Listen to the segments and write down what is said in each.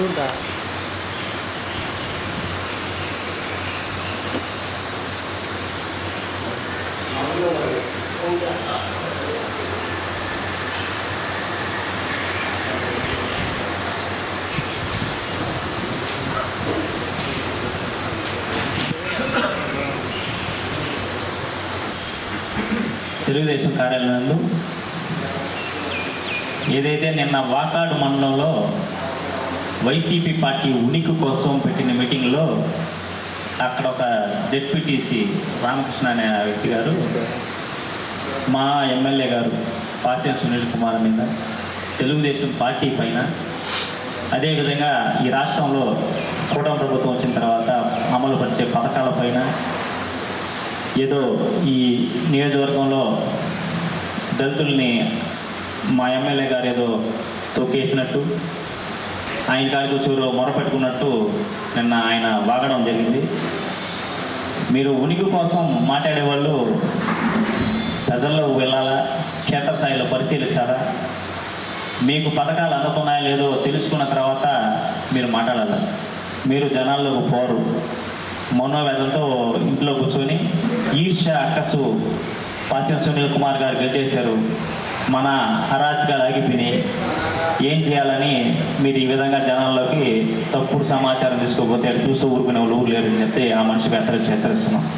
ఎదుగుంటా తెలుగుదేశం కార్యాలయం ఏదైతే నిన్న వాకాడు మండలంలో వైసీపీ పార్టీ ఉనికి కోసం పెట్టిన మీటింగ్లో అక్కడ ఒక జెడ్పీటీసీ రామకృష్ణ అనే వ్యక్తి గారు మా ఎమ్మెల్యే గారు పాసే సునీల్ కుమార్ మీద తెలుగుదేశం పార్టీ పైన అదేవిధంగా ఈ రాష్ట్రంలో కూటమి ప్రభుత్వం వచ్చిన తర్వాత అమలు పరిచే పథకాల పైన ఏదో ఈ నియోజకవర్గంలో దళితుల్ని మా ఎమ్మెల్యే గారు ఏదో తొక్కేసినట్టు ఆయన గారికి చూరు మొరపెట్టుకున్నట్టు నిన్న ఆయన వాగడం జరిగింది. మీరు ఉనికి కోసం మాట్లాడే వాళ్ళు ప్రజల్లో వెళ్ళాలా? క్షేత్రస్థాయిలో పరిశీలించాలా? మీకు పథకాలు అందుతున్నాయో లేదో తెలుసుకున్న తర్వాత మీరు మాట్లాడాలి? మీరు జనాల్లోకి పోరు. మనోవేదంతో ఇంట్లో కూర్చొని ఈర్ష అక్కసు పాసిన సునీల్ కుమార్ గారు గెలిచేశారు. మన అరాచకాలు ఆగిపోయినాయి. ఏం చేయాలని మీరు ఈ విధంగా జనాల్లోకి తప్పుడు సమాచారం తీసుకోకపోతే అటు చూస్తూ ఊరుకునే వాళ్ళు ఊరు లేరని చెప్తే ఆ మనిషికి హెచ్చరించి హెచ్చరిస్తున్నాం.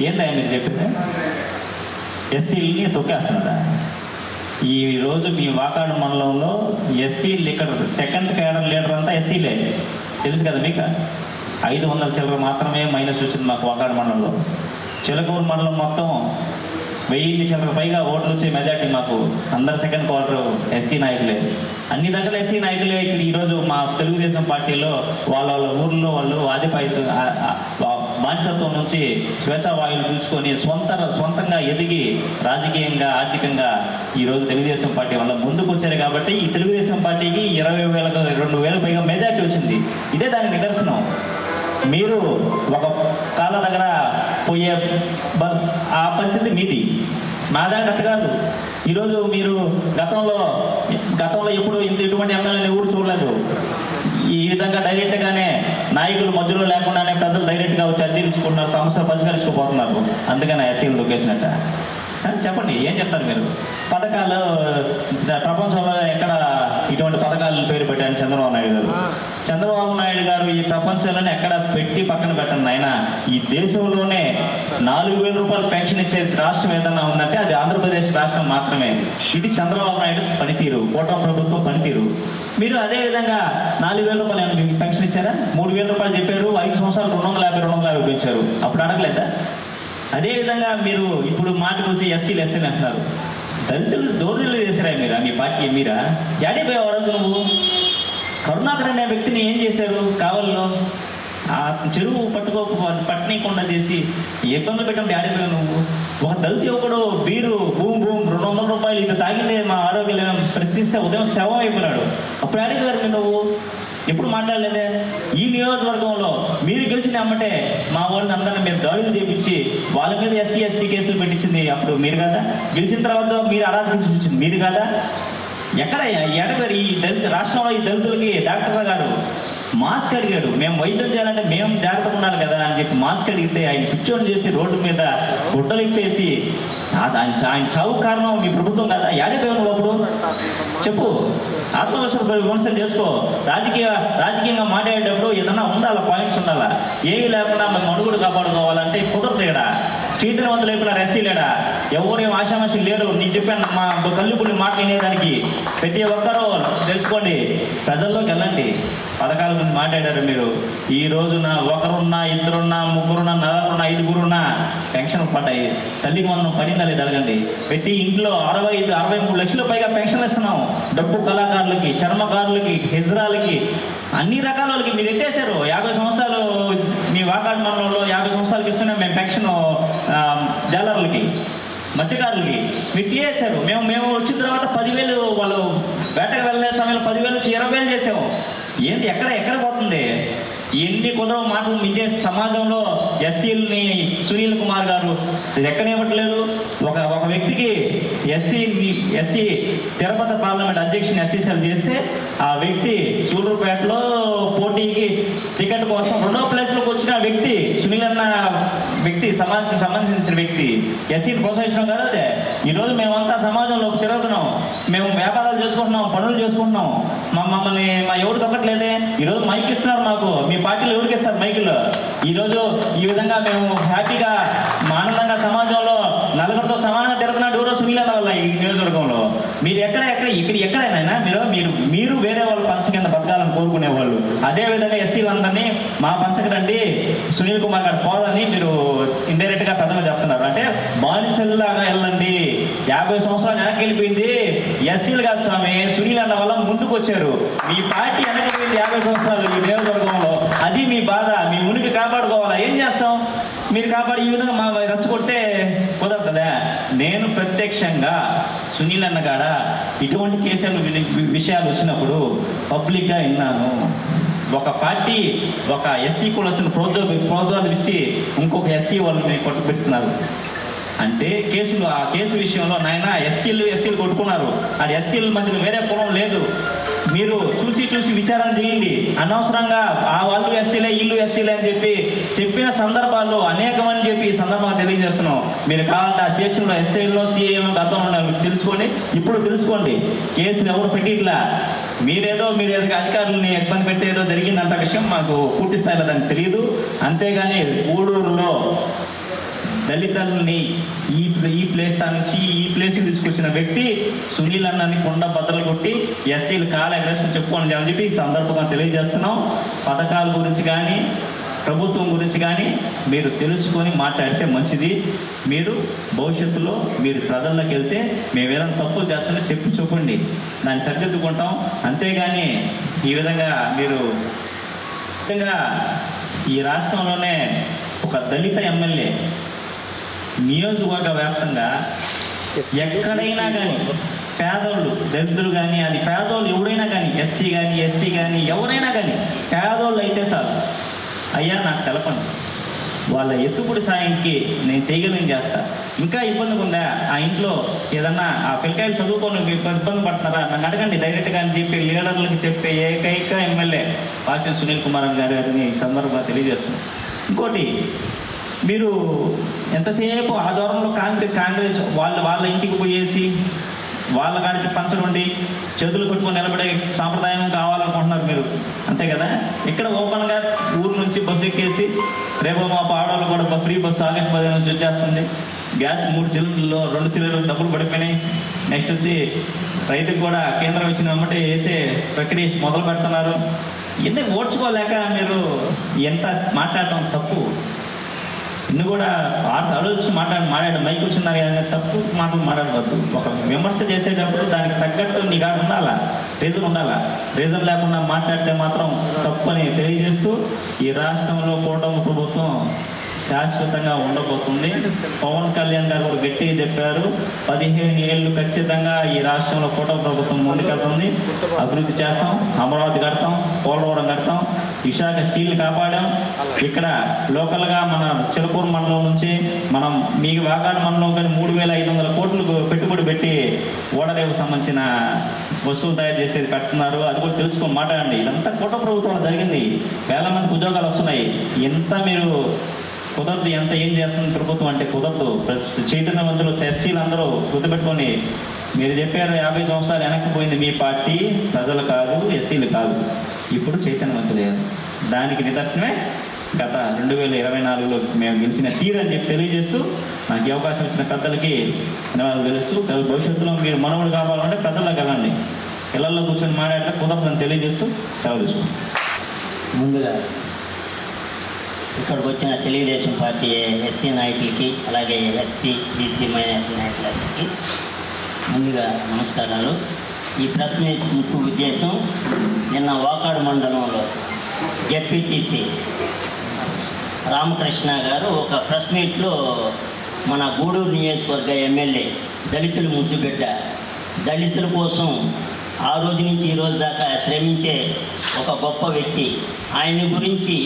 ఏందా మీరు చెప్పింది? ఎస్సీలని తొక్కేస్తున్నారా ఈ రోజు మీ వాకాడు మండలంలో ఎస్సీ ఇక్కడ సెకండ్ క్యాడర్ లీడర్ అంతా ఎస్సీలే. తెలుసు కదా మీకు? ఐదు వందల చిల్లర మాత్రమే మైనస్ వచ్చింది మాకు వాకాడు మండలంలో. చిలకూరు మండలం మొత్తం వెయ్యిన్ని చిల్లర పైగా ఓట్లు వచ్చే మెజార్టీ మాకు. అందరు సెకండ్ క్వార్టర్ ఎస్సీ నాయకులే. అన్ని దగ్గర ఎస్సీ నాయకులే. ఇక్కడ ఈరోజు మా తెలుగుదేశం పార్టీలో వాళ్ళ వాళ్ళ ఊర్లో వాళ్ళు ఆదిపాయిత బానిసత్వం నుంచి స్వేచ్ఛా వాయువులు పీల్చుకొని సొంత సొంతంగా ఎదిగి రాజకీయంగా ఆర్థికంగా ఈరోజు తెలుగుదేశం పార్టీ వల్ల ముందుకు వచ్చారు కాబట్టి ఈ తెలుగుదేశం పార్టీకి ఇరవై వేలకు రెండు వేలకు పైగా మెజార్టీ వచ్చింది. ఇదే దానికి నిదర్శనం. మీరు ఒక కాళ్ళ దగ్గర పోయే ఆ పరిస్థితి మీది. మా కాదు. ఈరోజు మీరు గతంలో గతంలో ఎప్పుడు ఇంత ఎటువంటి ఎమ్మెల్యేని ఊరు చూడలేదు. ఈ విధంగా డైరెక్ట్గానే నాయకులు మధ్యలో లేకుండానే ప్రజలు డైరెక్ట్గా వచ్చి అద్దీర్చుకుంటున్నారు సమస్య పరిష్కరించుకుపోతున్నారు. అందుకని ఎస్సీలు దొక్కేసినట్ట చెప్పండి ఏం చెప్తారు మీరు? పథకాలు ప్రపంచంలో ఎక్కడ ఇటువంటి పథకాలు పేరు పెట్టారు చంద్రబాబు నాయుడు గారు. చంద్రబాబు నాయుడు గారు ఈ ప్రపంచంలోనే ఎక్కడ పెట్టి పక్కన పెట్టండి ఆయన ఈ దేశంలోనే నాలుగు వేల రూపాయలు పెన్షన్ ఇచ్చే రాష్ట్రం ఏదన్నా ఉందంటే అది ఆంధ్రప్రదేశ్ రాష్ట్రం మాత్రమే. ఇది చంద్రబాబు నాయుడు పనితీరు కూటమి ప్రభుత్వం పనితీరు. మీరు అదే విధంగా నాలుగు వేల రూపాయలు మీకు పెన్షన్ ఇచ్చారా? మూడు వేల రూపాయలు చెప్పారు ఐదు సంవత్సరాలు రెండు వందల యాభై రెండు వందల యాభై పెంచారు. అప్పుడు అడగలేదా? అదేవిధంగా మీరు ఇప్పుడు మాట కోసి ఎస్సీలు ఎస్సీలు అంటున్నారు. దళితులు దోర్దులు చేశారా మీరా? మీ పార్టీ మీరా? జాడిపోయేవారు నువ్వు? కరుణాకర్ అనే వ్యక్తిని ఏం చేశారు కావల్లో? ఆ చెరువు పట్టుకో పట్టనీయకుండా చేసి ఇబ్బందులు పెట్టండి ఆడిపోయావు నువ్వు? ఒక దళిత ఒకడు బీరు భూమి భూమి రెండు వందల రూపాయలు ఇది తాగితే మా ఆరోగ్యం ప్రశ్నిస్తే ఉదయం శవం అయిపోయినాడు. అప్పుడు ఆడిపోయారు నువ్వు? ఎప్పుడు మాట్లాడలేదే? ఈ నియోజకవర్గంలో మీరు గెలిచిన అమ్మటే మా వాళ్ళని అందరిని మీరు దాడులు చేపించి వాళ్ళ మీద ఎస్సీ ఎస్టీ కేసులు పెట్టించింది అప్పుడు మీరు కదా? గెలిచిన తర్వాత మీరు అరాచకం చూపించింది మీరు కదా? ఎక్కడ ఎడగారు ఈ దళిత రాష్ట్రంలో ఈ దళితులకి డాక్టర్ గారు మాస్క్ అడిగాడు. మేము వైద్యం చేయాలంటే మేము జాగ్రత్తగా ఉండాలి కదా అని చెప్పి మాస్క్ అడిగితే ఆయన పిచ్చోని చేసి రోడ్డు మీద గుడ్డలు ఇప్పేసి ఆయన చావు కారణం మీ ప్రభుత్వం కదా? ఏడైపోయావు నువ్వు అప్పుడు? చెప్పు. ఆత్మవిశ్వాస విమర్శలు చేసుకో. రాజకీయ రాజకీయంగా మాట్లాడేటప్పుడు ఏదన్నా ఉండాలా? పాయింట్స్ ఉండాలా? ఏమీ లేకుండా మేము మనుగుడు కాపాడుకోవాలంటే కుదరదు ఇక్కడ చైతన్యవంతులు అయిపోయినారు ఎస్సీ లేడా? ఎవరేం ఆశామాషి లేరు? నీకు చెప్పాను మా కళ్ళు పుల్లి మాట ప్రతి ఒక్కరూ తెలుసుకోండి. ప్రజల్లోకి వెళ్ళండి. పథకాల గురించి మాట్లాడారు మీరు. ఈ రోజున ఒకరున్నా ఇద్దరున్నా ముగ్గురున్నా నలుగురున్నా ఐదుగురున్నా పెన్షన్ పడ్డాయి. తల్లికి మనం పడిందా లేదు అడగండి. ప్రతి ఇంట్లో అరవై ఐదు అరవై మూడు లక్షల పైగా పెన్షన్ ఇస్తున్నాం. డబ్బు కళాకారులకి చర్మకారులకి హిజ్రాలకి అన్ని రకాల వాళ్ళకి మీరు ఎత్తేసారు. యాభై సంవత్సరాలు మీ వాకాడు మండలంలో యాభై సంవత్సరాలకి ఇస్తున్నాం మేము పెన్షన్ జాలర్లకి మత్స్యకారులకి. మీరు తీసేశారు మేము మేము వచ్చిన తర్వాత పదివేలు వాళ్ళు వేటకు వెళ్ళే సమయంలో పదివేలు నుంచి ఇరవై వేలు చేసాము. ఏంది ఎక్కడ ఎక్కడ పోతుంది? ఎన్ని కుదరవ మాటలు మిండే సమాజంలో ఎస్సీలని సునీల్ కుమార్ గారు? ఎక్కనివ్వట్లేదు ఒక ఒక వ్యక్తికి ఎస్సీ ఎస్సీ తిరుపతి పార్లమెంట్ అధ్యక్షుని ఎస్సీసీలు చేస్తే ఆ వ్యక్తి సూలూరుపేటలో పోటీకి టికెట్ కోసం రెండో ప్లేస్లోకి వచ్చిన వ్యక్తి సునీల్ అన్న వ్యక్తి సమాజం సంబంధించిన వ్యక్తి ఎస్సీ ప్రోత్సహించడం కదా అదే. ఈరోజు మేమంతా సమాజంలో తిరుగుతున్నాం. మేము వ్యాపారాలు చేసుకుంటున్నాం పనులు చేసుకుంటున్నాం. మా మమ్మల్ని మా ఎవరు తొక్కట్లేదే ఈరోజు మైక్ ఇస్తున్నారు మాకు. మీ పార్టీలో ఎవరికి ఇస్తారు మైకులు? ఈరోజు ఈ విధంగా మేము హ్యాపీగా ఆనందంగా సమాజంలో నలుగురితో సమానంగా తిరుగుతున్నాడు ఎవరో సునీల్ వల్ల ఈ నియోజకవర్గంలో మీరు ఎక్కడ ఎక్కడ ఇక్కడ ఎక్కడైనా మీరు మీరు మీరు వేరే వాళ్ళ పంచ కింద బతకాలని కోరుకునేవాళ్ళు. అదే విధంగా ఎస్సీలందరినీ మా పంచకి రండి సునీల్ కుమార్ గారు పోదని మీరు ఇండైరెక్ట్గా పెద్దలు చెప్తున్నారు. అంటే బానిసల్లాగా వెళ్ళండి. యాభై సంవత్సరాలు వెనక్కి వెళ్ళిపోయింది ఎస్సీలు కాదు స్వామి సునీల్ అన్న వల్ల ముందుకు వచ్చారు మీ పార్టీ వెనకపోయింది యాభై సంవత్సరాలు ఈ నియోజకవర్గంలో. అది మీ బాధ. మీ ఉనికి కాపాడుకోవాలా? ఏం చేస్తాం? మీరు కాపాడి ఈ విధంగా మా రచ్చగొట్టే కుదరదు. నేను ప్రత్యక్షంగా సునీల్ అన్నగాడ ఇటువంటి కేసులు విషయాలు వచ్చినప్పుడు పబ్లిక్గా విన్నాను. ఒక పార్టీ ఒక ఎస్సీ కులసిన ప్రోత్సాహ ప్రోత్సాహం ఇచ్చి ఇంకొక ఎస్సీ వాళ్ళని కొట్టుపెడుతున్నారు అంటే కేసులు ఆ కేసు విషయంలో నాయన ఎస్సీలు ఎస్సీలు కొట్టుకున్నారు. ఆ ఎస్సీల మధ్యలో వేరే కులం లేదు. మీరు చూసి చూసి విచారణ చేయండి. అనవసరంగా ఆ వాళ్ళు ఎస్సీలే వీళ్ళు ఎస్సీలే అని చెప్పి చెప్పిన సందర్భాల్లో అనేకమని చెప్పి ఈ సందర్భంగా తెలియజేస్తున్నాం. మీరు కావాలంటే ఆ స్టేషన్లో ఎస్ఐలో సిఐలో గతంలో తెలుసుకోండి. ఇప్పుడు తెలుసుకోండి. కేసులు ఎవరు పెట్టిట్లా? మీరేదో మీరు ఏదో అధికారులని ఇబ్బంది పెట్టేదో జరిగిందంట విషయం మాకు పూర్తి స్థాయిలో దానికి తెలియదు అంతేగాని ఊడూరులో దళితుల్ని ఈ ఈ ప్లేస్ తా నుంచి ఈ ప్లేస్ తీసుకొచ్చిన వ్యక్తి సునీల్ అన్నని కొండ బద్దలు కొట్టి ఎస్సీలు కాల ఎగరేసుకుని చెప్పుకోండి అని చెప్పి ఈ సందర్భంగా తెలియజేస్తున్నాం. పథకాల గురించి కానీ ప్రభుత్వం గురించి కానీ మీరు తెలుసుకొని మాట్లాడితే మంచిది. మీరు భవిష్యత్తులో మీరు ప్రజల్లోకి వెళ్తే మేము ఏదైనా తప్పులు చేస్తుంటే చెప్పి చూపండి. దాన్ని సరిదిద్దుకుంటాం. అంతేగాని ఈ విధంగా మీరు ముఖ్యంగా ఈ రాష్ట్రంలోనే ఒక దళిత ఎమ్మెల్యే నియోజకవర్గ వ్యాప్తంగా ఎక్కడైనా కానీ పేదోళ్ళు దళితులు కానీ అది పేదోళ్ళు ఎవరైనా కానీ ఎస్సీ కానీ ఎస్టీ కానీ ఎవరైనా కానీ పేదోళ్ళు అయితే సార్ అయ్యా నాకు తెలపండి. వాళ్ళ ఎత్తుకుడి సాయంకి నేను చేయగలిగిన చేస్తా. ఇంకా ఇబ్బంది ఉందా? ఆ ఇంట్లో ఏదన్నా ఆ పిల్లకాయలు చదువుకొని ఇబ్బంది పడుతున్నారా? నన్ను అడగండి డైరెక్ట్గా అని చెప్పి లీడర్లకు చెప్పే ఏకైక ఎమ్మెల్యే వాసిన సునీల్ కుమార్ గారు గారిని ఈ సందర్భంగా తెలియజేస్తున్నాను. ఇంకోటి మీరు ఎంతసేపు ఆ దూరంలో కాంగ్రెస్ కాంగ్రెస్ వాళ్ళ వాళ్ళ ఇంటికి పోయేసి వాళ్ళ కాడికి పంచనుండి చేతులు కట్టుకొని నిలబడే సాంప్రదాయం కావాలనుకుంటున్నారు మీరు. అంతే కదా? ఇక్కడ ఓపెన్గా ఊరు నుంచి బస్సు ఎక్కేసి రేపు మా ఆడవాళ్ళు కూడా ఫ్రీ బస్సు ఆగస్టు పదిహేను నుంచి వచ్చేస్తుంది. గ్యాస్ మూడు సిలిండర్లు రెండు సిలిండర్లు డబ్బులు పడిపోయినాయి. నెక్స్ట్ వచ్చి రైతుకు కూడా కేంద్రం ఇచ్చిన వెంబటే వేసే ప్రక్రియ మొదలు పెడుతున్నారు. ఎందుకు ఓడ్చుకోలేక మీరు ఎంత మాట్లాడటం తప్పు? నువ్వు కూడా ఆట ఆలోచించి మాట్లాడి మాట్లాడి. మైక్ వచ్చిందని కానీ తప్పు మాటలు మాట్లాడవద్దు. ఒక విమర్శ చేసేటప్పుడు దానికి తగ్గట్టు నీ కాడ ఉండాలా? రీజన్ ఉండాలా? రీజన్ లేకుండా మాట్లాడితే మాత్రం తప్పు అని తెలియజేస్తూ ఈ రాష్ట్రంలో కూటమి ప్రభుత్వం శాశ్వతంగా ఉండబోతుంది. పవన్ కళ్యాణ్ గారు కూడా గట్టిగా చెప్పారు. పదిహేను ఏళ్ళు ఖచ్చితంగా ఈ రాష్ట్రంలో కూటమి ప్రభుత్వం ముందుకెళ్తుంది. అభివృద్ధి చేస్తాం అమరావతి కడతాం పోలవరం కడతాం విశాఖ స్టీల్ కాపాడాం. ఇక్కడ లోకల్గా మన చిలకూరు మండలం నుంచి మనం మీకు వాగాడు మండలం కానీ మూడు వేల ఐదు వందల కోట్లు పెట్టుబడి పెట్టి ఓడరేవుకు సంబంధించిన వస్తువులు తయారు చేసేది కట్టున్నారు. అది కూడా తెలుసుకొని మాట్లాడండి. ఇదంతా కుట్ర ప్రభుత్వం జరిగింది. వేల మందికి ఉద్యోగాలు వస్తున్నాయి. ఎంత మీరు కుదరదు ఎంత ఏం చేస్తుంది ప్రభుత్వం అంటే కుదరదు. చైతన్యవంతులు ఎస్సీలు అందరూ గుర్తుపెట్టుకొని మీరు చెప్పారు యాభై సంవత్సరాలు వెనక్కి పోయింది మీ పార్టీ. ప్రజలు కాదు ఎస్సీలు కాదు. ఇప్పుడు చైతన్య చైతన్యవంతులయ్యారు దానికి నిదర్శనమే గత రెండు వేల ఇరవై నాలుగులో మేము గెలిచిన తీరు అని చెప్పి తెలియజేస్తూ నాకు అవకాశం ఇచ్చిన పెద్దలకి ధన్యవాదాలు తెలుస్తూ భవిష్యత్తులో మీరు మనవుడు కావాలంటే ప్రజల్లోకి వెళ్ళండి ఇళ్ళలో కూర్చొని మాట్లాడితే కుదరదని తెలియజేస్తూ సెలవు తీసుకుంటాం ముందుగా ఇక్కడికి వచ్చిన తెలుగుదేశం పార్టీ ఎస్సీ నాయకులకి అలాగే ఎస్టీ బీసీ మైనార్టీ నాయకులకి ముందుగా నమస్కారాలు. ఈ ప్రెస్ మీట్ ముఖ్య ఉద్దేశం నిన్న వాకాడు మండలంలో జెడ్పీటీసీ. రామకృష్ణ గారు ఒక ప్రెస్ మీట్లో మన గూడూరు నియోజకవర్గ ఎమ్మెల్యే దళితులు ముద్దుబిడ్డ దళితుల కోసం ఆ రోజు నుంచి ఈ రోజు దాకా శ్రమించే ఒక గొప్ప వ్యక్తి. ఆయన గురించి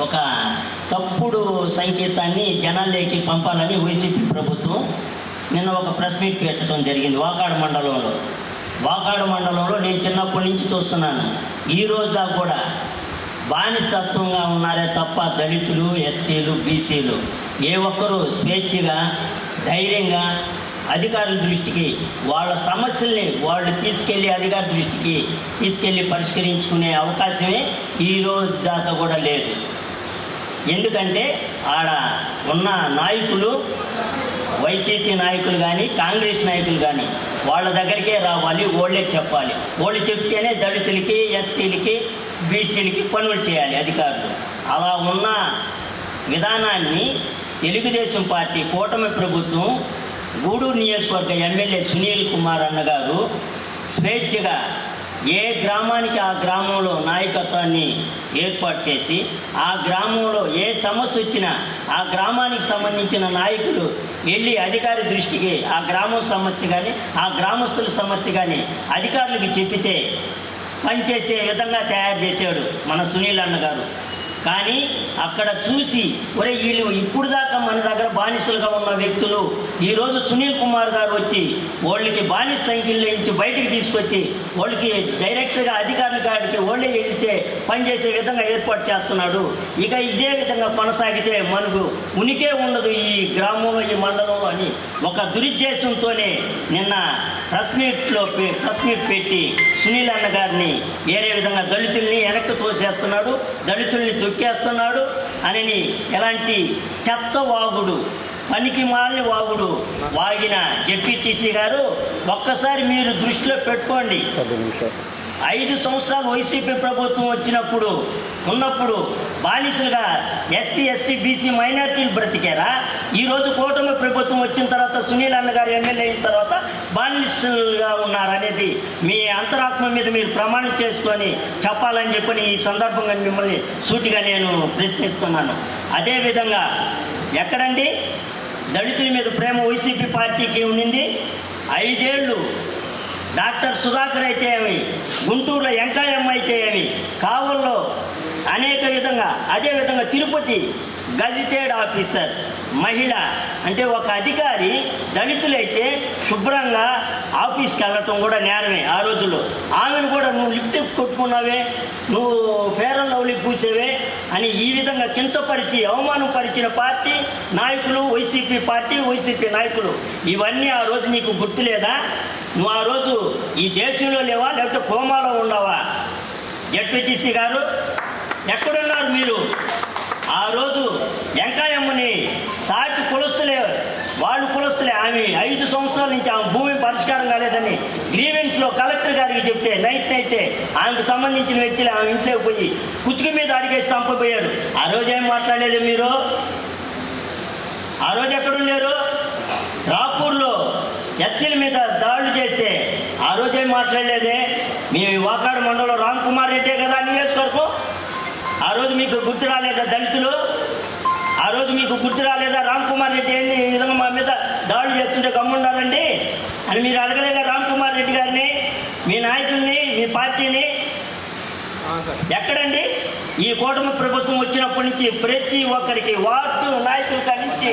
ఒక తప్పుడు సంకేతాన్ని జనాల్లోకి పంపాలని వైసీపీ ప్రభుత్వం నిన్న ఒక ప్రెస్ మీట్ పెట్టడం జరిగింది. వాకాడు మండలంలో. వాకాడు మండలంలో నేను చిన్నప్పటి నుంచి చూస్తున్నాను. ఈ రోజు దాకా కూడా బానిసత్వంగా ఉన్నారే తప్ప దళితులు ఎస్టీలు బీసీలు. ఏ ఒక్కరూ స్వేచ్ఛగా ధైర్యంగా అధికారుల దృష్టికి వాళ్ళ సమస్యల్ని వాళ్ళు తీసుకెళ్ళి అధికారుల దృష్టికి తీసుకెళ్ళి పరిష్కరించుకునే అవకాశమే ఈ రోజు దాకా కూడా లేదు. ఎందుకంటే ఆడ ఉన్న నాయకులు వైసీపీ నాయకులు కానీ కాంగ్రెస్ నాయకులు కానీ వాళ్ళ దగ్గరికే రావాలి వాళ్ళే చెప్పాలి. వాళ్ళు చెప్తేనే దళితులకి ఎస్టీలకి బీసీలకి పనులు చేయాలి అధికారులు. అలా ఉన్న విధానాన్ని తెలుగుదేశం పార్టీ కూటమి ప్రభుత్వం గూడూరు నియోజకవర్గ ఎమ్మెల్యే సునీల్ కుమార్ అన్నగారు స్వేచ్ఛగా ఏ గ్రామానికి ఆ గ్రామంలో నాయకత్వాన్ని ఏర్పాటు చేసి ఆ గ్రామంలో ఏ సమస్య వచ్చినా ఆ గ్రామానికి సంబంధించిన నాయకులు వెళ్ళి అధికారి దృష్టికి ఆ గ్రామం సమస్య కానీ ఆ గ్రామస్తుల సమస్య కానీ అధికారులకు చెప్పితే పనిచేసే విధంగా తయారు చేశాడు మన సునీల్ అన్నగారు కానీ అక్కడ చూసి ఒరే వీళ్ళు ఇప్పుడు దాకా మన దగ్గర బానిసలుగా ఉన్న వ్యక్తులు ఈరోజు సునీల్ కుమార్ గారు వచ్చి వాళ్ళకి బానిస సంఖ్యలో నుంచి బయటికి తీసుకొచ్చి వాళ్ళకి డైరెక్ట్గా అధికారుల కాడికి వాళ్ళే వెళితే పనిచేసే విధంగా ఏర్పాటు చేస్తున్నాడు. ఇక ఇదే విధంగా కొనసాగితే మనకు ఉనికే ఉండదు ఈ గ్రామంలో ఈ మండలంలో అని ఒక దురుద్దేశంతోనే నిన్న ప్రెస్ మీట్లో ప్రెస్ మీట్ పెట్టి సునీల్ అన్న గారిని వేరే విధంగా దళితుల్ని వెనక్కి తోసేస్తున్నాడు. దళితుల్ని తొక్కేస్తున్నాడు అని ఎలాంటి చెత్త వాగుడు పనికి మాలిన వాగుడు వాగిన జెడ్పీటీసీ గారు ఒక్కసారి మీరు దృష్టిలో పెట్టుకోండి. ఐదు సంవత్సరాలు వైసీపీ ప్రభుత్వం వచ్చినప్పుడు ఉన్నప్పుడు బానిసలుగా ఎస్సీ ఎస్టీ బీసీ మైనార్టీలు బ్రతికారా? ఈరోజు కూటమి ప్రభుత్వం వచ్చిన తర్వాత సునీల్ అన్న గారు ఎమ్మెల్యే అయిన తర్వాత బానిసలుగా ఉన్నారనేది మీ అంతరాత్మ మీద మీరు ప్రమాణం చేసుకొని చెప్పాలని చెప్పని ఈ సందర్భంగా మిమ్మల్ని సూటిగా నేను ప్రశ్నిస్తున్నాను. అదేవిధంగా ఎక్కడండి? దళితుల మీద ప్రేమ వైసీపీ పార్టీకి ఉండింది. ఐదేళ్ళు డాక్టర్ సుధాకర్ అయితే ఏమి గుంటూరులో ఎంకాయమ్మ అయితే ఏమి కావల్లో అనేక విధంగా అదే విధంగా తిరుపతి గజిటెడ్ ఆఫీసర్ మహిళ అంటే ఒక అధికారి దళితులైతే శుభ్రంగా ఆఫీస్కి వెళ్ళటం కూడా నేరమే ఆ రోజుల్లో. ఆమెను కూడా నువ్వు లిఫ్ట్ కొట్టుకున్నావే నువ్వు ఫేర్ అండ్ లవ్లీ పూసేవే అని ఈ విధంగా కించపరిచి అవమానం పరిచిన పార్టీ నాయకులు వైసీపీ పార్టీ వైసీపీ నాయకులు ఇవన్నీ ఆ రోజు నీకు గుర్తులేదా? నువ్వు ఆ రోజు ఈ దేశంలో లేవా? లేకపోతే కోమాలో ఉన్నావా? జడ్పీటీసీ గారు ఎక్కడున్నారు మీరు? ఆ రోజు వెంకాయమ్మని సాటి కులస్తులే వాళ్ళు కులస్తులే. ఆమె ఐదు సంవత్సరాల నుంచి ఆమె భూమి పరిష్కారం కాలేదని గ్రీవెన్స్లో కలెక్టర్ గారికి చెప్తే నైట్ నైటే ఆమెకు సంబంధించిన వ్యక్తులు ఆమె ఇంట్లోకి పోయి కుచ్చుకు మీద అడిగేసి చంపబోయారు. ఆ రోజు ఏం మాట్లాడలేదు మీరు? ఆ రోజు ఎక్కడున్నారు? రాపూర్లో ఎస్సీల మీద దాడులు చేస్తే ఆ రోజు మాట్లాడలేదే? మీ వాకాడు మండలం రామ్ కుమార్ రెడ్డే కదా నియోజకవర్గం? ఆ రోజు మీకు గుర్తు రాలేదా దళితులు? ఆ రోజు మీకు గుర్తు రాలేదా రామ్ కుమార్ రెడ్డి ఏంది? ఈ విధంగా మా మీద దాడులు చేస్తుంటే గమ్మున్నారండి? అని మీరు అడగలేదా రామ్ కుమార్ రెడ్డి గారిని? మీ నాయకుల్ని మీ పార్టీని? ఎక్కడండి? ఈ కూటమి ప్రభుత్వం వచ్చినప్పటి నుంచి ప్రతి ఒక్కరికి వార్డు నాయకుల నుంచి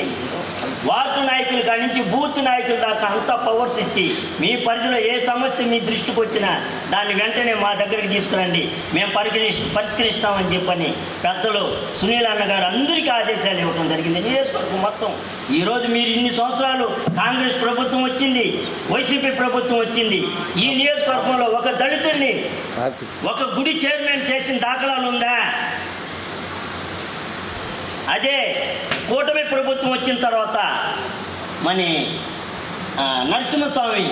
వార్డు నాయకుల కాడి నుంచి బూత్ నాయకుల దాకా అంతా పవర్స్ ఇచ్చి మీ పరిధిలో ఏ సమస్య మీ దృష్టికి వచ్చినా దాన్ని వెంటనే మా దగ్గరికి తీసుకురండి. మేము పరిష్కరి పరిష్కరిస్తామని చెప్పని పెద్దలు సునీల్ అన్న గారు అందరికీ ఆదేశాలు ఇవ్వడం జరిగింది. నియోజకవర్గం మొత్తం. ఈరోజు మీరు ఇన్ని సంవత్సరాలు కాంగ్రెస్ ప్రభుత్వం వచ్చింది వైసీపీ ప్రభుత్వం వచ్చింది. ఈ నియోజకవర్గంలో ఒక దళితుడిని ఒక గుడి చైర్మన్ చేసిన దాఖలాలు ఉందా? అదే కూటమి ప్రభుత్వం వచ్చిన తర్వాత మన నరసింహస్వామి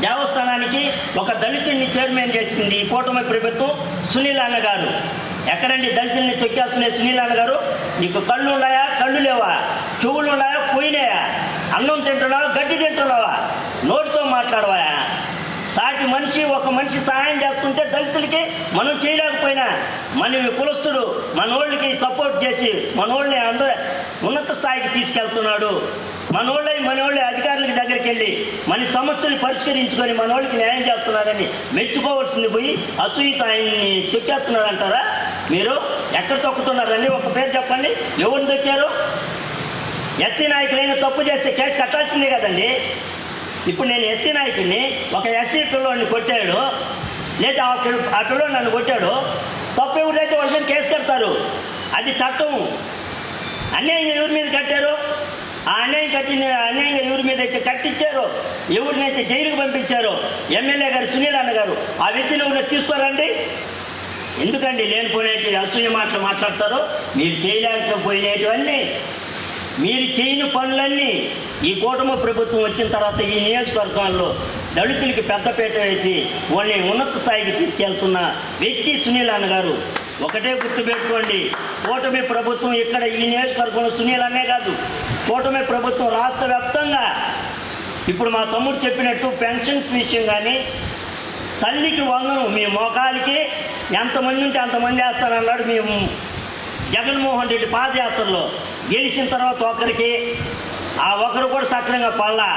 దేవస్థానానికి ఒక దళితుడిని చైర్మన్ చేసింది ఈ కూటమి ప్రభుత్వం సునీల్ అన్న గారు. ఎక్కడండి దళితుల్ని తొక్కేస్తున్న సునీల్ అన్నగారు నీకు కళ్ళు ఉన్నాయా కళ్ళు లేవా చెవులు ఉన్నాయా పోయినాయా అన్నం తింటున్నావా? గడ్డి తింటున్నావా? నోటితో మాట్లాడవా? సాటి మనిషి ఒక మనిషి సహాయం చేస్తుంటే దళితులకి మనం చేయలేకపోయినా మన కులస్తుడు మనోళ్ళకి సపోర్ట్ చేసి మనోళ్ళని అంద ఉన్నత స్థాయికి తీసుకెళ్తున్నాడు. మనోళ్ళై మనోళ్ళ అధికారుల దగ్గరికి వెళ్ళి మన సమస్యలు పరిష్కరించుకొని మనోళ్ళకి న్యాయం చేస్తున్నారని మెచ్చుకోవాల్సింది పోయి అసూయతో ఆయన్ని తొక్కేస్తున్నాడు అంటారా మీరు? ఎక్కడ తొక్కుతున్నారండి ఒక పేరు చెప్పండి. ఎవరిని తొక్కారు? ఎస్సీ నాయకులైన తప్పు చేస్తే కేసు కట్టాల్సిందే కదండి. ఇప్పుడు నేను ఎస్సీ నాయకుడిని ఒక ఎస్సీ పిల్లోడిని కొట్టాడు లేదా ఆ పిల్లోడు ఆ నన్ను కొట్టాడు తప్పు ఎవరైతే వాళ్ళ మీద కేసు కడతారు. అది చట్టం. అన్యాయంగా ఎవరి మీద కట్టారు? ఆ అన్యాయం కట్టిన అన్యాయంగా ఎవరి మీద అయితే కట్టించారో ఎవరినైతే జైలుకు పంపించారో ఎమ్మెల్యే గారు సునీల్ అన్న గారు ఆ వ్యక్తిని ఎవరిని తీసుకోరండి. ఎందుకండి లేనిపోయినట్టు అసూయ మాటలు మాట్లాడతారో? మీరు చేయలేకపోయినటువన్నీ మీరు చేయని పనులన్నీ ఈ కూటమి ప్రభుత్వం వచ్చిన తర్వాత ఈ నియోజకవర్గాల్లో దళితులకి పెద్దపేట వేసి వాళ్ళని ఉన్నత స్థాయికి తీసుకెళ్తున్న వ్యక్తి సునీల్ అన్న గారు. ఒకటే గుర్తుపెట్టుకోండి కూటమి ప్రభుత్వం ఇక్కడ ఈ నియోజకవర్గంలో సునీల్ అన్నే కాదు. కూటమి ప్రభుత్వం రాష్ట్ర వ్యాప్తంగా ఇప్పుడు మా తమ్ముడు చెప్పినట్టు పెన్షన్స్ విషయం కానీ తల్లికి వందను మీ మోకాలికి ఎంతమంది ఉంటే అంతమంది వేస్తానన్నాడు మేము జగన్మోహన్ రెడ్డి పాదయాత్రలో గెలిచిన తర్వాత ఒకరికి ఆ ఒకరు కూడా సక్రంగా పడలా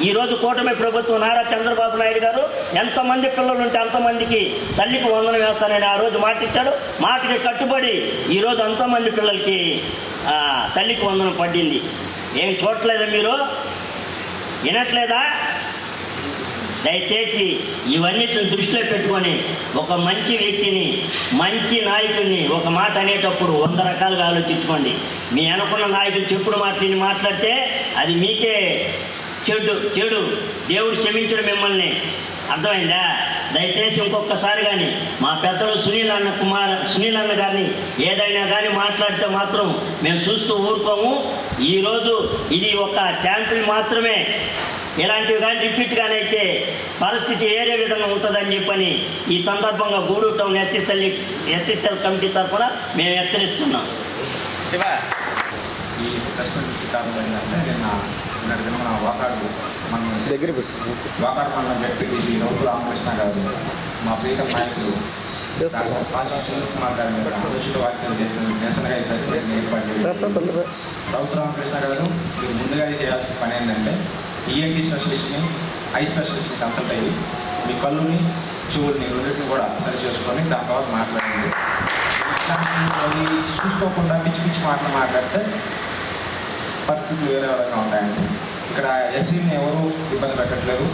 ఈరోజు కూటమి ప్రభుత్వం నారా చంద్రబాబు నాయుడు గారు ఎంతమంది పిల్లలు ఉంటే అంతమందికి తల్లికి వందనం వేస్తానని ఆ రోజు మాట ఇచ్చాడు. మాటకి కట్టుబడి ఈరోజు అంతమంది పిల్లలకి తల్లికి వందనం పడింది ఏం చూడట్లేదా మీరు? వినట్లేదా? దయచేసి ఇవన్నిటిని దృష్టిలో పెట్టుకొని ఒక మంచి వ్యక్తిని మంచి నాయకుడిని ఒక మాట అనేటప్పుడు వంద రకాలుగా ఆలోచించుకోండి. మీ అనుకున్న నాయకులు చెప్పుడు మాటలు మాట్లాడితే అది మీకే చెడు చెడు. దేవుడు క్షమించడు మిమ్మల్ని. అర్థమైందా? దయచేసి ఇంకొకసారి కానీ మా పెద్దలు సునీల్ అన్న కుమార్ సునీల్ అన్న గారిని ఏదైనా కానీ మాట్లాడితే మాత్రం మేము చూస్తూ ఊరుకోము. ఈరోజు ఇది ఒక శాంపిల్ మాత్రమే. ఇలాంటివి కానీ రిపీట్ కానీ అయితే పరిస్థితి ఏరే విధంగా ఉంటుందని చెప్పని ఈ సందర్భంగా Gudur town SSL SSL committee తరఫున మేము హెచ్చరిస్తున్నాం. శివ ఈ ప్రెస్ మీట్ కారణం ఏంటంటే నిన్న నిన్నటి దిన మన వాకాడు మన దగ్గర వాకాడు మన జడ్పీటీసీ రౌతు రామకృష్ణ గారు మా ప్రీతం నాయకులు డాక్టర్ పాశా సునీల్ కుమార్ గారి మీద అనుచిత వ్యాఖ్యలు చేసిన నిరసనగా ఈ ప్రెస్ మీట్ ఏర్పాటు రౌతు రామకృష్ణ గారు మీరు ముందుగా చేయాల్సిన పని ఏంటంటే ఈఎన్టీ స్పెషలిస్ట్ని ఐ స్పెషలిస్ట్ని కన్సల్ట్ అయ్యి మీ కళ్ళుని చెవుల్ని రెండింటిని కూడా సరి చేసుకొని దాని తర్వాత మాట్లాడండి. చూసుకోకుండా పిచ్చి పిచ్చి మాటలు మాట్లాడితే పరిస్థితులు వేరే విధంగా ఉంటాయండి. ఇక్కడ ఎస్సీని ఎవరు ఇబ్బంది పెట్టట్లేదు.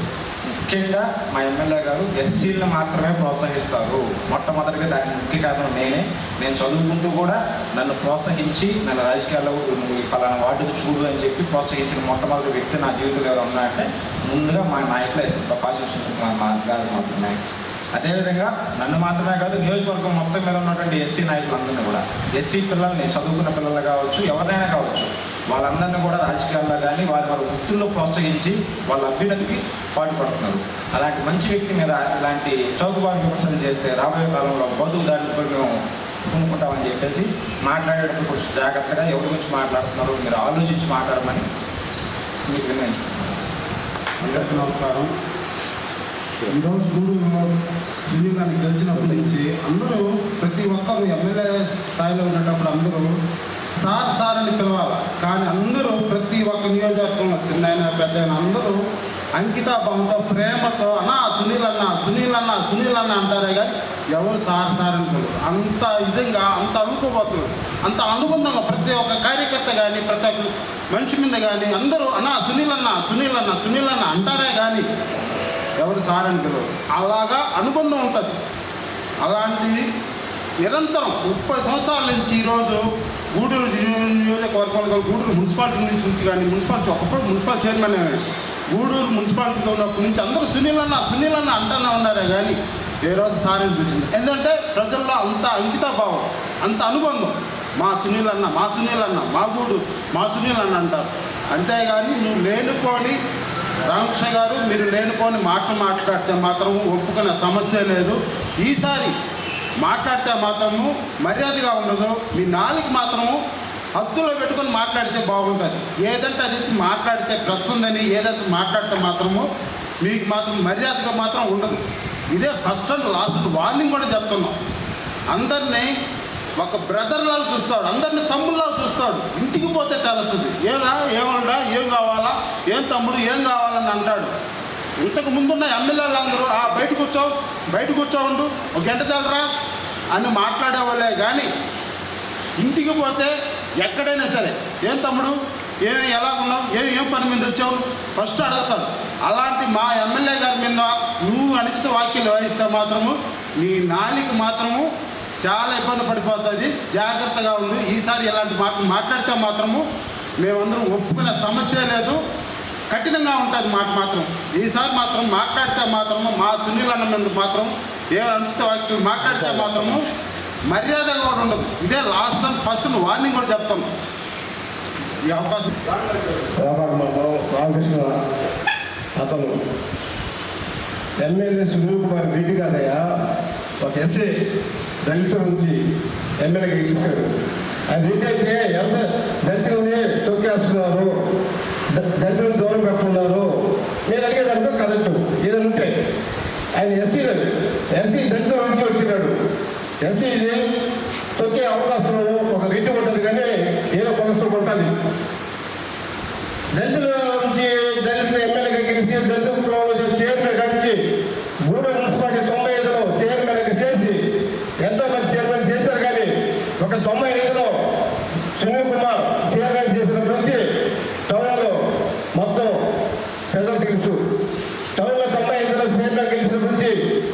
ముఖ్యంగా మా ఎమ్మెల్యే గారు ఎస్సీలను మాత్రమే ప్రోత్సహిస్తారు. మొట్టమొదటిగా దానికి ముఖ్య కారణం నేనే. నేను చదువుకుంటూ కూడా నన్ను ప్రోత్సహించి నన్ను రాజకీయాల్లో ఈ పలానా వార్డుకు చూడు అని చెప్పి ప్రోత్సహించిన మొట్టమొదటి వ్యక్తి నా జీవితంలో ఎవరు ఉన్నారంటే ముందుగా మా నాయకులు పాశం మా గారు మాత్రమే. అదేవిధంగా నన్ను మాత్రమే కాదు నియోజకవర్గం మొత్తం మీద ఉన్నటువంటి ఎస్సీ నాయకులందరినీ కూడా. ఎస్సీ పిల్లల్ని చదువుకున్న పిల్లలు కావచ్చు ఎవరినైనా కావచ్చు. వాళ్ళందరినీ కూడా రాజకీయాల్లో కానీ వారి వారి వృత్తుల్లో ప్రోత్సహించి వాళ్ళ అభ్యున్నతికి పాటుపడుతున్నారు. అలాంటి మంచి వ్యక్తి మీద ఇలాంటి చౌకబారు విమర్శలు చేస్తే రాబోయే కాలంలో బదువు దాన్ని కూడా మేము కొనుక్కుంటామని చెప్పేసి మాట్లాడేటప్పుడు కొంచెం జాగ్రత్తగా ఎవరి గురించి మాట్లాడుతున్నారు మీరు ఆలోచించి మాట్లాడమని మీకు విన్నవించుకుంటున్నాను. అందరికీ నమస్కారం. ఈరోజు గూడూరులో సునీల్ గారిని గెలిచినప్పటి నుంచి అందరూ ప్రతి ఒక్కరు ఎమ్మెల్యే స్థాయిలో ఉన్నప్పుడు అందరూ సార్ సార్ అని పిలవాలి. కానీ అందరూ ప్రతి ఒక్క నియోజకవర్గంలో చిన్న పెద్ద అందరూ అంకితాభావంతో ప్రేమతో అన్నా సునీల్ అన్న సునీల్ అన్న సునీల్ అన్న అంటారే కానీ ఎవరు సార్ సార్ అని అంత విధంగా అంత అనుకోబోతున్నారు అంత అనుబంధంగా ప్రతి ఒక్క కార్యకర్త కానీ ప్రతి ఒక్క మనిషి మీద కానీ అందరూ అన్నా సునీల్ అన్న సునీల్ అన్న సునీల్ అన్న అంటారే కానీ ఎవరు సార్ అంటారు అలాగా అనుబంధం ఉంటుంది. అలాంటి నిరంతరం ముప్పై సంవత్సరాల నుంచి ఈరోజు గూడూరు నియోజకవర్గంలో గూడూరు మున్సిపాలిటీ నుంచి నుంచి కానీ మున్సిపాలిటీ ఒకప్పుడు మున్సిపల్ చైర్మన్ గూడూరు మున్సిపాలిటీలో ఉన్నప్పటి నుంచి అందరూ సునీల్ అన్న సునీల్ అన్న అంటూనే ఉన్నారే కానీ ఏ రోజు సార్ అనిపించింది ఎందుకంటే ప్రజల్లో అంత అంకితాభావం అంత అనుబంధం. మా సునీల్ అన్న మా సునీల్ అన్న మా గూడు మా సునీల్ అన్న అంటారు. అంతేగాని నువ్వు లేనుకొని రామకృష్ణ గారు మీరు లేనుకొని మాటలు మాట్లాడితే మాత్రం ఒప్పుకునే సమస్య లేదు. ఈసారి మాట్లాడితే మాత్రము మర్యాదగా ఉండదు. మీ నాలుగు మాత్రము హద్దులో పెట్టుకొని మాట్లాడితే బాగుంటుంది. ఏదంటే అది మాట్లాడితే ప్రెస్ ఉందని ఏదైతే మాట్లాడితే మాత్రము మీకు మాత్రం మర్యాదగా మాత్రం ఉండదు. ఇదే ఫస్ట్ అండ్ లాస్ట్ వార్నింగ్ కూడా చెప్తున్నాం. అందరినీ ఒక బ్రదర్ లాగా చూస్తాడు అందరిని తమ్ముళ్ళలాగా చూస్తాడు. ఇంటికి పోతే తెలుస్తుంది. ఏరా ఏమన్నా ఏం కావాలా ఏం తమ్ముడు ఏం కావాలని అంటాడు. ఇంతకు ముందున్న ఎమ్మెల్యేలు అందరూ ఆ బయట కూర్చో బయట కూర్చో ఉండు ఒక గంట తెలరా అని మాట్లాడేవాళ్ళే కానీ ఇంటికి పోతే ఎక్కడైనా సరే ఏం తమ్ముడు ఏం ఎలా ఉన్నావు ఏం ఏం పని మీద వచ్చావు? ఫస్ట్ అడుగుతాడు అలాంటి మా ఎమ్మెల్యే గారి మీద నువ్వు అనిచిత వాక్యాలు వహిస్తే మాత్రము నీ నాలిక మాత్రము చాలా ఇబ్బంది పడిపోతుంది. జాగ్రత్తగా ఉంది ఈసారి ఇలాంటి మాటలు మాట్లాడితే మాత్రము మేమందరం ఒప్పుకునే సమస్య లేదు. కఠినంగా ఉంటుంది మాట మాత్రం. ఈసారి మాత్రం మాట్లాడితే మాత్రము మా సునీల్ అన్న మీద మాత్రం ఏమైనా అనుచిత వాక్యాలు మాట్లాడితే మాత్రము మర్యాద కూడా ఉండదు. ఇదే లాస్ట్ అండ్ ఫస్ట్ వార్నింగ్ కూడా చెప్తాం. ఈ అవకాశం. రామకృష్ణ అతను ఎమ్మెల్యే సునీల్ కుమార్ రెడ్డి కాదయ్య. ఒక ఎస్ఏ దళితుల నుంచి ఎమ్మెల్యేగా గెలిచాడు రెడ్డి అయితే ఎంత దళితులని తొక్కేస్తున్నారు. దళితులను దూరం పెట్టుకున్నారు నేను అడిగేదానితో కరెక్ట్. ఏదైనా ఉంటే. ఆయన ఎస్సీ ఎస్సీ దళితుల నుంచి వచ్చినాడు. ఎస్సీ తొక్కే అవకాశం ఒక రెడ్డి ఉంటుంది కానీ ఏదో కొనసాగు ఉంటుంది. దళితుల నుంచి దళితుల ఎమ్మెల్యేగా గెలిచి దళిత కులంలో చైర్మన్ గడిచి మున్సిపాలిటీ తొంభై ఐదులో చైర్మన్గా చేసి ఎంతో మంది చైర్మన్ చేశారు కానీ ఒక తొంభై ఐదులో సునీల్ కుమార్ చైర్మన్ చేసినప్పటి నుంచి టౌన్లో మొత్తం ప్రజలు తెలుసు టౌన్లో తొంభై ఐదులో చైర్మన్ గెలిచినప్పటి నుంచి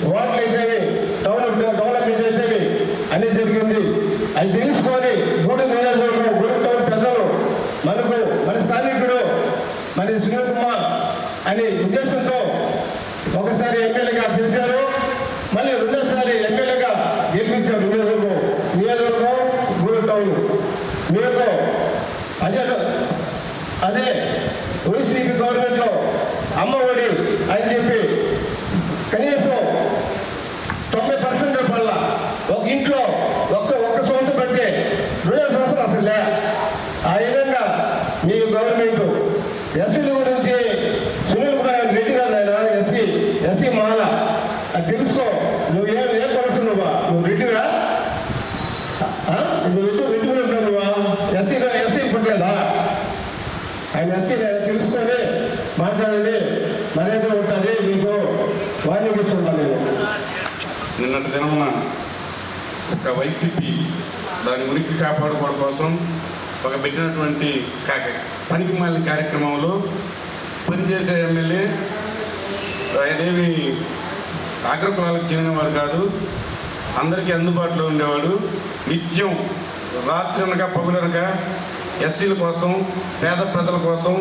వార్డులు అయితేవి టౌన్ డెవలప్మెంట్ అయితేవి అన్ని జరిగింది అది తెలుసుకొని గూడెం నియోజకవర్గం గూడెం టౌన్ ప్రజలు మనకు మన స్థానికుడు మన సునీల్ కుమార్ అనే ఉద్దేశంతో ఒకసారి ఎమ్మెల్యేగా చేశారు మళ్ళీ రెండోసారి ఎమ్మెల్యేగా గెలిపించారు నియోజకవర్గం నియోజకవర్గం గూడెం టౌన్ మీకు అదే అదే వైసీపీ గవర్నమెంట్లో అమ్మఒడి అని చెప్పి కనీసం తొంభై పర్సెంట్ వల్ల ఒక ఇంట్లో ఒక్క ఒక్క సంవత్సరం పెడితే రెండో సంవత్సరం అసలు లే ఆ విధంగా మీ గవర్నమెంట్ ఎస్సీల గురించి సునీల్ కుమార్ రెడ్డి గారు ఆయన ఎస్సీ ఎస్సీ మాల అది తెలుసుకో నువ్వు ఏ ఏ పర్సన్ నువ్వా నువ్వు రెడ్డివా ఆ? నువ్వు ఎటు రెడ్డి కూడా ఉంటావు నువ్వా ఎస్సీలో ఎస్సీ పుట్టలేదా ఆయన ఎస్సీ తెలుసుకొని మాట్లాడండి మర్యాద ఉంటుంది మీకు వార్నింగ్ ఇస్తున్నాను నేను నిన్నటి దినమున ఒక వైసీపీ దాని ఉనికి కాపాడుకోవడం కోసం ఒక పెట్టినటువంటి పనికి మాలిన కార్యక్రమంలో పనిచేసే ఎమ్మెల్యే ఆయనేమి అగ్రకులాలకు చెందినవాడు కాదు అందరికీ అందుబాటులో ఉండేవాడు. నిత్యం రాత్రనక పగులనక ఎస్సీల కోసం పేద ప్రజల కోసం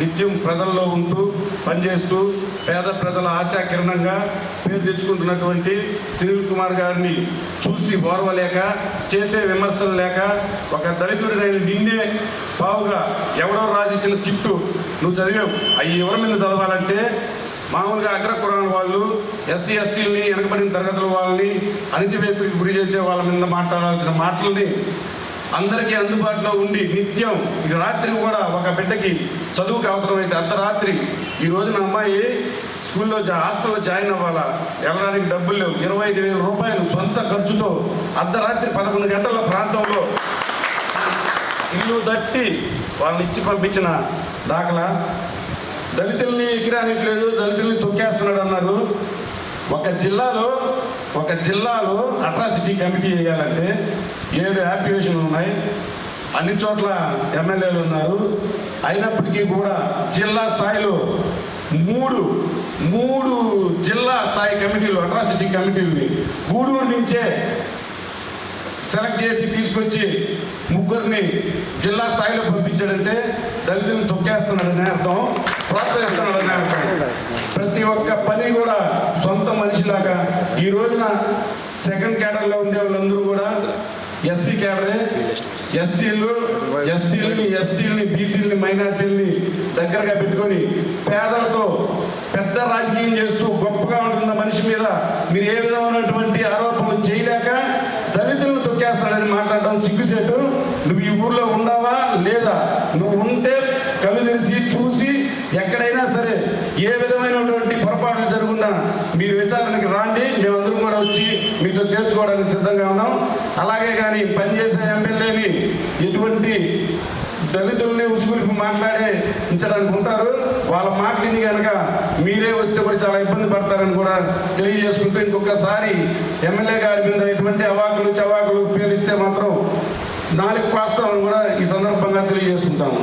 నిత్యం ప్రజల్లో ఉంటూ పనిచేస్తూ పేద ప్రజల ఆశా కిరణంగా పేరు తెచ్చుకుంటున్నటువంటి సునీల్ కుమార్ గారిని చూసి ఓర్వలేక చేసే విమర్శలు లేక ఒక దళితుడినైన నిన్నే పావుగా ఎవడో రాసిచ్చిన స్క్రిప్టు నువ్వు చదివావు. అవి ఎవరి మీద చదవాలంటే మామూలుగా అగ్రకురాల వాళ్ళు ఎస్సీ ఎస్టీలని వెనకబడిన తరగతుల వాళ్ళని అణిచివేసి గురి చేసే వాళ్ళ మీద మాట్లాడాల్సిన మాటల్ని అందరికీ అందుబాటులో ఉండి నిత్యం ఇక రాత్రి కూడా ఒక బిడ్డకి చదువుకు అవసరమైతే అర్ధరాత్రి ఈ రోజున అమ్మాయి స్కూల్లో జా హాస్టల్లో జాయిన్ అవ్వాలా? వెళ్ళడానికి డబ్బులు లేవు. ఇరవై ఐదు వేల రూపాయలు సొంత ఖర్చుతో అర్ధరాత్రి పదకొండు గంటల ప్రాంతంలో ఇల్లు దట్టి వాళ్ళని ఇచ్చి పంపించిన దాఖలా. దళితుల్ని ఎగిరానిట్లేదు దళితుల్ని తొక్కేస్తున్నాడు అన్నారు. ఒక జిల్లాలో ఒక జిల్లాలో అట్రాసిటీ కమిటీ వేయాలంటే ఏడు యాక్టివేషన్లు ఉన్నాయి. అన్ని చోట్ల ఎమ్మెల్యేలు ఉన్నారు. అయినప్పటికీ కూడా జిల్లా స్థాయిలో మూడు మూడు జిల్లా స్థాయి కమిటీలు అట్రాసిటీ కమిటీలని గూడూరు నుంచే సెలెక్ట్ చేసి తీసుకొచ్చి ముగ్గురిని జిల్లా స్థాయిలో పంపించాడంటే దళితులను తొక్కేస్తున్నాడని అర్థం ప్రోత్సహిస్తున్నాడని అర్థం. ప్రతి ఒక్క పని కూడా సొంత మనిషిలాగా. ఈ రోజున సెకండ్ క్యాటర్లో ఉండే వాళ్ళందరూ కూడా ఎస్సీ క్యాడరే ఎస్సీలు ఎస్సీలని ఎస్టీలని బీసీలని మైనార్టీలని దగ్గరగా పెట్టుకొని పేదలతో పెద్ద రాజకీయం చేస్తూ గొప్పగా ఉంటున్న మనిషి మీద మీరు ఏ విధమైనటువంటి ఆరోపణలు చేయలేక దళితులను తొక్కేస్తాడని మాట్లాడడం సిగ్గుచేటు నువ్వు ఈ ఊర్లో ఉండవా లేదా? నువ్వు ఉంటే కళ్ళు తెరిచి చూసి ఎక్కడైనా సరే ఏ విధమైనటువంటి పొరపాట్లు జరుగున్నా మీరు విచారణకి రాండి. మేమందరం కూడా వచ్చి మీతో తేల్చుకోవడానికి సిద్ధంగా ఉన్నాం. అలాగే కానీ పనిచేసే ఎమ్మెల్యేని ఎటువంటి దళితుల్ని ఉసుగులిపి మాట్లాడే ఉంచడానికి ఉంటారు. వాళ్ళ మాటని కనుక మీరే వస్తే కూడా చాలా ఇబ్బంది పడతారని కూడా తెలియజేసుకుంటూ ఇంకొకసారి ఎమ్మెల్యే గారి మీద ఎటువంటి అవాకులు చవాకులు పేలిస్తే మాత్రం నాలుగు కాస్తామని కూడా ఈ సందర్భంగా తెలియజేసుకుంటాము.